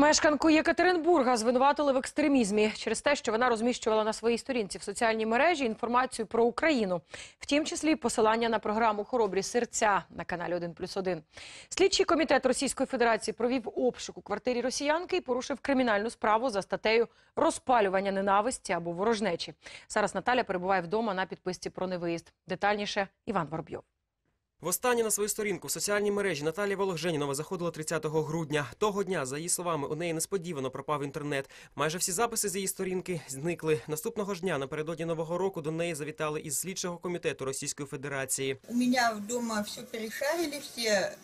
Мешканку Єкатеринбурга звинуватили в екстремізмі через те, що вона розміщувала на своїй сторінці в соціальній мережі інформацію про Україну, в тім числі посилання на програму Хоробрі серця на каналі 1+,1. Слідчий комітет Російської Федерації провів обшук у квартирі росіянки і порушив кримінальну справу за статтею розпалювання ненависті або ворожнечі. Зараз Наталя перебуває вдома на підписці про невиїзд. Детальніше Іван Воробйов. Востаннє на свою сторінку в соціальній мережі Наталія Вологженінова заходила 30 грудня. Того дня, за її словами, у неї несподівано пропав інтернет. Майже всі записи з її сторінки зникли. Наступного ж дня, напередодні Нового року, до неї завітали із слідчого комітету Російської Федерації. У мене вдома все перешарили, все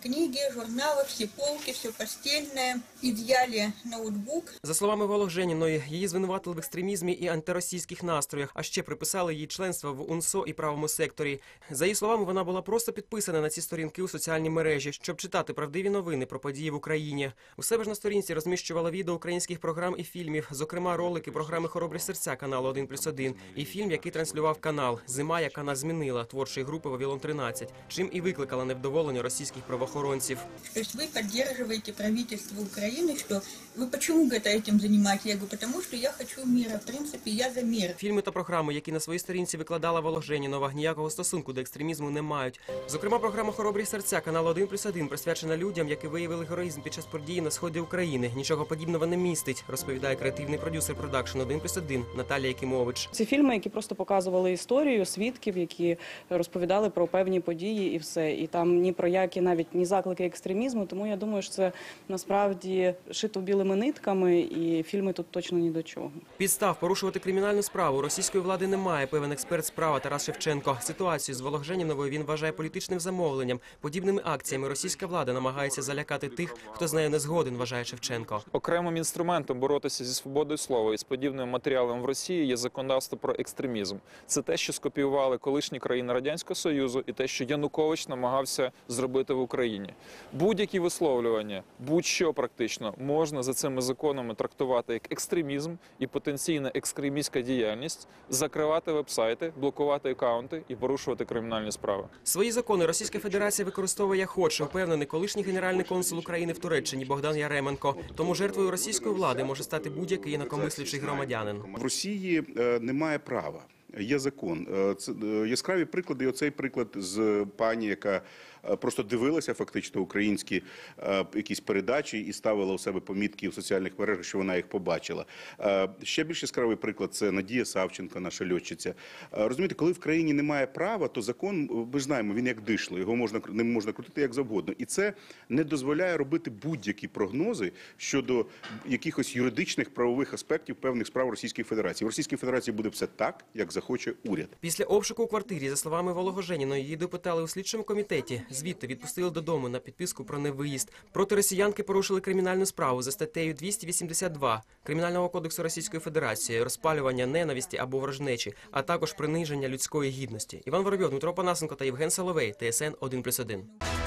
книги, журналы, все полки, все постельное. Изъяли ноутбук. За словами Вологженіної, її звинуватили в екстремізмі і антиросійських настроях, а ще приписали їй членство в УНСО і правому секторі. За її словами, вона була просто підписана на ці сторінки у соціальній мережі, щоб читати правдиві новини про події в Україні. У себе ж на сторінці розміщувала відео українських програм і фільмів, зокрема ролики програми Хоробрі серця каналу 1+,1 і фільм, який транслював канал Зима, яка нас змінила творчої групи Вавилон 13 чим і викликала невдоволення російських правоохоронців То есть вы поддерживаете правительство Украины, что вы почему говорит, этим занимаетесь? Я говорю, потому что я хочу мира. В принципе, я за мир. Фільми та програми, які на своїй сторінці викладала Воложенінова, ніякого стосунку до екстремізму не мають. Зокрема, програма Хоробрі серця каналу 1+,1 присвячена людям, які виявили героїзм під час події на сході України. Нічого подібного не містить, розповідає креативний продюсер продакшн 1+,1 Наталія Якимович. Ці фільми, які просто показували історію свідків, які розповідали про певні події і все. І там ні про які навіть ні заклики екстремізму. Тому я думаю, що це насправді шито білими нитками, і фільми тут точно ні до чого. Підстав порушувати кримінальну справу російської влади немає. Певен експерт справа Тарас Шевченко. Ситуацію з Вологженіновою він вважає політичним замовленням. Подібними акціями російська влада намагається залякати тих, хто з нею не згоден, вважає Шевченко. Окремим інструментом боротися зі свободою слова і з подібним матеріалом в Росії є законодавство про екстремізм. Це те, що скопіювали колишні країни радянського союзу, і те, що Янукович намагався зробити в Україні. Будь-які висловлювання, будь-що практично можна за цими законами трактувати як екстремізм і потенційна екстремістська діяльність, закривати вебсайти, блокувати акаунти і порушувати кримінальні справи. Свої закони Російська Федерація використовує як хоче, впевнений колишній генеральний консул України в Туреччині Богдан Яременко. Тому жертвою російської влади може стати будь-який інакомислячий громадянин. В Росії е, немає права. Є закон. Е, Це е, яскраві приклади. Оцей приклад з пані, яка просто дивилася фактично українські е, якісь передачі і ставила у себе помітки в соціальних мережах, що вона їх побачила. Е, Ще більш яскравий приклад це Надія Савченко, наша льотчиця. Е, Розумієте, коли в країні немає права, то закон ми ж знаємо, він як дишло. Його можна ним можна крутити як завгодно, і це не дозволяє робити будь-які прогнози щодо якихось юридичних правових аспектів певних справ Російської Федерації. В Російській Федерації буде все так, як захоче уряд. Після обшуку у квартирі, за словами Вологоженіної, її допитали у слідчому комітеті. Звідти відпустили додому на підписку про невиїзд. Проти росіянки порушили кримінальну справу за статтею 282 Кримінального кодексу Російської Федерації, розпалювання ненависті або ворожнечі, а також приниження людської гідності. Іван Воробйов, Дмитро Панасенко та Євген Соловей, ТСН 1+,1.